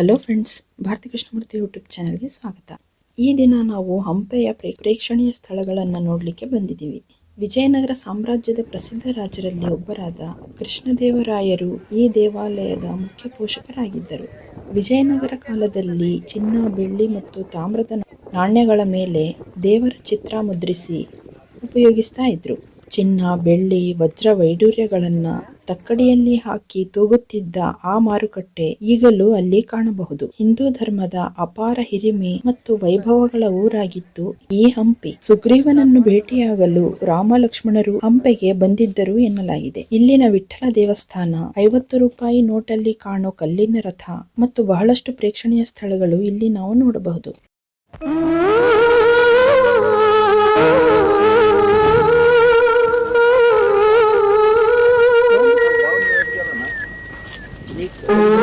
Hello friends Bharathi Krishnamurthy YouTube ಚಾನಲ್ಗೆ ಸ್ವಾಗತ. ಈ ದಿನ ನಾವು ಹಂಪೆಯ ಪ್ರೇ- ಪ್ರೇಕ್ಷಣೀಯ ಸ್ಥಳಗಳನ್ನು ನೋಡಲಿಕ್ಕೆ ಬಂದಿದ್ದೀವಿ. ವಿಜಯನಗರ ಸಾಮ್ರಾಜ್ಯದ ಪ್ರಸಿದ್ಧ ರಾಜರಲ್ಲಿ ಒಬ್ಬರಾದ ಕೃಷ್ಣದೇವರಾಯರು ಈ ದೇವಾಲಯದ ಮುಖ್ಯ ಪೋಷಕರಾಗಿದ್ದರು. ವಿಜಯನಗರ ಕಾಲದಲ್ಲಿ ಚಿನ್ನ, ಬೆಳ್ಳಿ ಮತ್ತು ತಾಮ್ರದ ನಾಣ್ಯಗಳ ಮೇಲೆ ದೇವರ ಚಿತ್ರ ಮುದ್ರಿಸಿ ಉಪಯೋಗಿಸ್ತಾ ಇದ್ರು. ಚಿನ್ನ, ಬೆಳ್ಳಿ, ವಜ್ರ ವೈಡೂರ್ಯಗಳನ್ನ ತಕ್ಕಡಿಯಲ್ಲಿ ಹಾಕಿ ತೂಗುತ್ತಿದ್ದ ಆ ಮಾರುಕಟ್ಟೆ ಈಗಲೂ ಅಲ್ಲಿ ಕಾಣಬಹುದು. ಹಿಂದೂ ಧರ್ಮದ ಅಪಾರ ಹಿರಿಮೆ ಮತ್ತು ವೈಭವಗಳ ಊರಾಗಿತ್ತು ಈ ಹಂಪಿ. ಸುಗ್ರೀವನನ್ನು ಭೇಟಿಯಾಗಲು ರಾಮ ಲಕ್ಷ್ಮಣರು ಹಂಪೆಗೆ ಬಂದಿದ್ದರು ಎನ್ನಲಾಗಿದೆ. ಇಲ್ಲಿನ ವಿಠ್ಠಲ ದೇವಸ್ಥಾನ ಐವತ್ತು ರೂಪಾಯಿ ನೋಟಲ್ಲಿ ಕಾಣೋ ಕಲ್ಲಿನ ರಥ ಮತ್ತು ಬಹಳಷ್ಟು ಪ್ರೇಕ್ಷಣೀಯ ಸ್ಥಳಗಳು ಇಲ್ಲಿ ನಾವು ನೋಡಬಹುದು. Thank.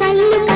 కళ్ళు